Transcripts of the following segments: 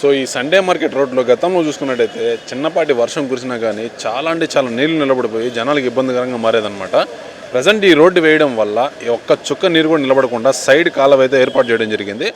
So ఈ Sunday market రోడ్లో గతంలో చూసుకున్నట్టయితే చిన్నపాటి వర్షం కురిసినా కానీ చాలా అంటే చాలా నీళ్ళు నిలబడిపోయి జనాలకు ఇబ్బందికరంగా మారేదన్నమాట. ప్రజెంట్ ఈ రోడ్డు వేయడం వల్ల ఈ ఒక్క చుక్క నీరు కూడా నిలబడకుండా సైడ్ కాలువ అయితే ఏర్పాటు చేయడం జరిగింది.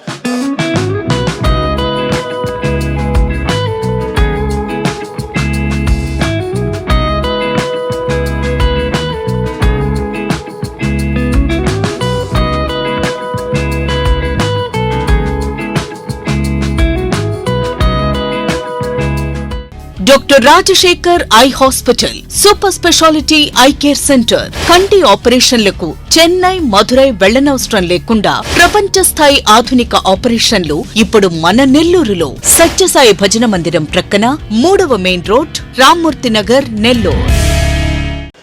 Doctor Rajasekhar eye hospital super speciality eye care centre కంటి ఆపరేషన్లకు చెన్నై మధురై వెళ్ళనవసరం లేకుండా ప్రపంచ స్థాయి ఆధునిక ఆపరేషన్లు ఇప్పుడు మన నెల్లూరులో సత్యసాయి భజన మందిరం ప్రక్కన మూడవ main road Rammurthy Nagar Nellore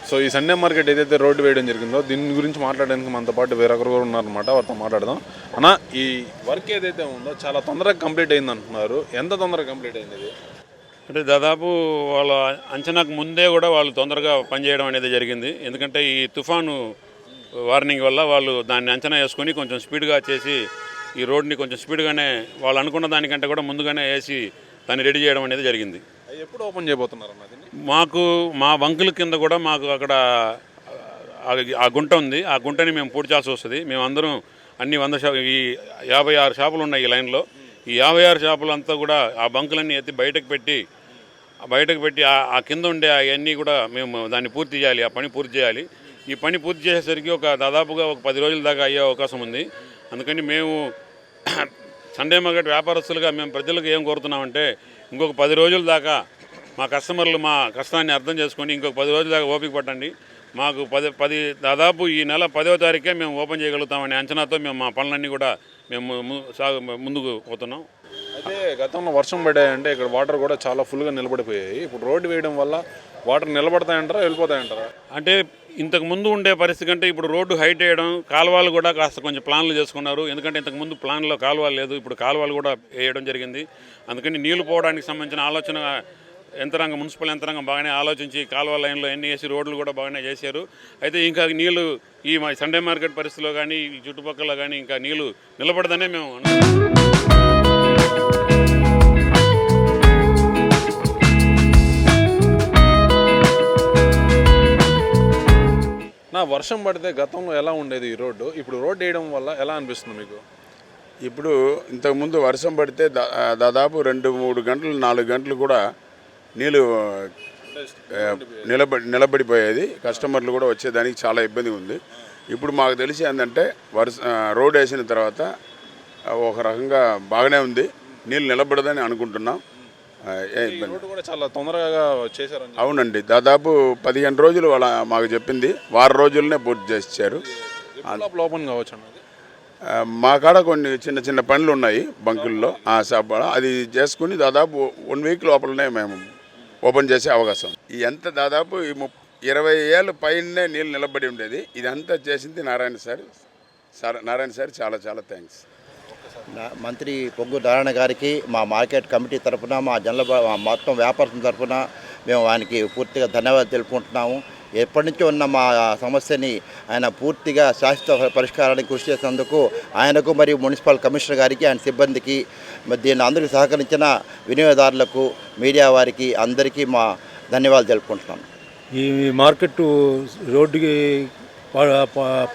so ఈ సండే మార్కెట్ ఏదైతే రోడ్డు వేయడం జరిగిందో దీని గురించి మాట్లాడడానికి మనతో పాటు వేరొకరు కూడా ఉన్నారనమాట వారితో మాట్లాడదాం. అన్న ఈ వర్క్ ఏదైతే ఉందో చాలా తొందరగా కంప్లీట్ అయింది అంటున్నారు. ఎంత తొందరగా కంప్లీట్ అయింది ఇది? అంటే దాదాపు వాళ్ళ అంచనాకు ముందే కూడా వాళ్ళు తొందరగా పనిచేయడం అనేది జరిగింది. ఎందుకంటే ఈ తుఫాను వార్నింగ్ వల్ల వాళ్ళు దాన్ని అంచనా వేసుకొని కొంచెం స్పీడ్గా చేసి ఈ రోడ్ని కొంచెం స్పీడ్గానే వాళ్ళు అనుకున్న దానికంటే కూడా ముందుగానే వేసి దాన్ని రెడీ చేయడం అనేది జరిగింది. ఎప్పుడు ఓపెన్ చేయబోతున్నారు మాకు మా బంకుల కింద కూడా మాకు అక్కడ ఆ- గుంట ఉంది. ఆ గుంటని మేము పూడ్చాల్సి వస్తుంది. మేము అందరం అన్ని వంద షా ఈ యాభై ఆరు షాపులు ఉన్నాయి ఈ లైన్లో. ఈ యాభై ఆరు షాపులంతా కూడా ఆ బంకులన్నీ ఎత్తి బయటకు పెట్టి బయటకు పెట్టి ఆ కింద ఉండే అవన్నీ కూడా మేము దాన్ని పూర్తి చేయాలి ఆ పని పూర్తి చేయాలి. ఈ పని పూర్తి చేసేసరికి ఒక దాదాపుగా ఒక పది రోజుల దాకా అయ్యే అవకాశం ఉంది. అందుకని మేము సండే మార్కెట్ వ్యాపారస్తులుగా మేము ప్రజలకు ఏం కోరుతున్నామంటే ఇంకొక పది రోజుల దాకా మా కస్టమర్లు మా కష్టాన్ని అర్థం చేసుకొని ఇంకొక పది రోజుల దాకా ఓపిక పట్టండి. మాకు పది పది దాదాపు ఈ నెల పదవ తారీఖే మేము ఓపెన్ చేయగలుగుతామనే అంచనాతో మేము మా పనులన్నీ కూడా మేము సాగు ముందుకు పోతున్నాం. అయితే గతంలో వర్షం పడ్డాయంటే ఇక్కడ వాటర్ కూడా చాలా ఫుల్గా నిలబడిపోయాయి. ఇప్పుడు రోడ్డు వేయడం వల్ల వాటర్ నిలబడతాయంటారా వెళ్ళిపోతాయంటారా? అంటే ఇంతకు ముందు ఉండే పరిస్థితి కంటే ఇప్పుడు రోడ్డు హైట్ వేయడం కాలువలు కూడా కాస్త కొంచెం ప్లాన్లు చేసుకున్నారు. ఎందుకంటే ఇంతకు ముందు ప్లాన్లో కాలువలు లేదు ఇప్పుడు కాలువలు కూడా వేయడం జరిగింది. అందుకని నీళ్ళు పోవడానికి సంబంధించిన ఆలోచన యంత్రాంగం మున్సిపల్ యంత్రాంగం బాగానే ఆలోచించి కాలువ లైన్లో ఎన్ని వేసి రోడ్లు కూడా బాగానే చేశారు. అయితే ఇంకా నీళ్ళు ఈ మా సండే మార్కెట్ పరిస్థితిలో కానీ ఈ చుట్టుపక్కల కానీ ఇంకా నీళ్ళు నిలబడదనే మేము వర్షం పడితే గతంలో ఎలా ఉండేది ఈ రోడ్డు? ఇప్పుడు రోడ్డు వేయడం వల్ల ఎలా అనిపిస్తుంది మీకు? ఇప్పుడు ఇంతకుముందు వర్షం పడితే దా- దాదాపు రెండు మూడు గంటలు నాలుగు గంటలు కూడా నీళ్ళు నిలబడి నిలబడిపోయేది. కస్టమర్లు కూడా వచ్చేదానికి చాలా ఇబ్బంది ఉంది. ఇప్పుడు మాకు తెలిసి ఏంటంటే వర్ష రోడ్ వేసిన తర్వాత ఒక రకంగా బాగానే ఉంది. నీళ్ళు నిలబడదని అనుకుంటున్నాం. ఏ ఈ ఇబ్బంది. రోడ్డు కూడా చాలా తొందరగా చెప్పి. అవునండి దాదాపు పదిహేను రోజులు వాళ్ళ మాకు చెప్పింది. వారం రోజులనే పూర్తి చేశారు ఓపెన్ కావచ్చు మా కాడ కొన్ని చిన్న చిన్న పనులు ఉన్నాయి బంకుల్లో. ఆ షాప్. అది చేసుకుని దాదాపు వన్ వీక్ లోపలనే మేము ఓపెన్ చేసే అవకాశం. ఈ ఎంత దాదాపు ఈ ముప్ ఇరవై ఏళ్ళ పైనే నీళ్ళు నిలబడి ఉండేది. ఇదంతా చేసింది Narayana sir. Sir Narayana sir చాలా చాలా థ్యాంక్స్ మంత్రి పొగ్గు నారాయణ గారికి మా మార్కెట్ కమిటీ తరఫున మా జనల మా మొత్తం వ్యాపారం తరఫున మేము ఆయనకి పూర్తిగా ధన్యవాదాలు తెలుపుకుంటున్నాము. ఎప్పటి నుంచో ఉన్న మా సమస్యని ఆయన పూర్తిగా శాశ్వత పరిష్కారానికి కృషి చేసినందుకు ఆయనకు మరియు మున్సిపల్ కమిషనర్ గారికి ఆయన సిబ్బందికి దీన్ని అందరికీ సహకరించిన వినియోగదారులకు మీడియా వారికి అందరికీ మా ధన్యవాదాలు తెలుపుకుంటున్నాను. ఈ మార్కెట్ రోడ్డుకి పా- పా-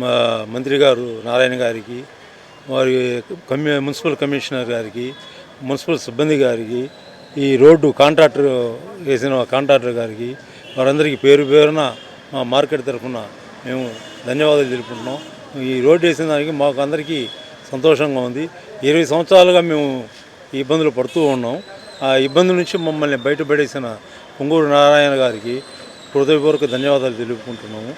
మా మంత్రి గారు నారాయణ గారికి వారి కమ్యూ మున్సిపల్ కమిషనర్ గారికి మున్సిపల్ సిబ్బంది గారికి ఈ రోడ్డు కాంట్రాక్టర్ వేసిన కాంట్రాక్టర్ గారికి వారందరికీ పేరు పేరున మా మార్కెట్ తరఫున మేము ధన్యవాదాలు తెలుపుకుంటున్నాం. ఈ రోడ్డు వేసిన దానికి మాకు అందరికీ సంతోషంగా ఉంది. ఇరవై సంవత్సరాలుగా మేము ఈ ఇబ్బందులు పడుతూ ఉన్నాం. ఆ ఇబ్బంది నుంచి మమ్మల్ని బయటపడేసిన పొంగూరు నారాయణ గారికి హృదయపూర్వక ధన్యవాదాలు తెలుపుకుంటున్నాము.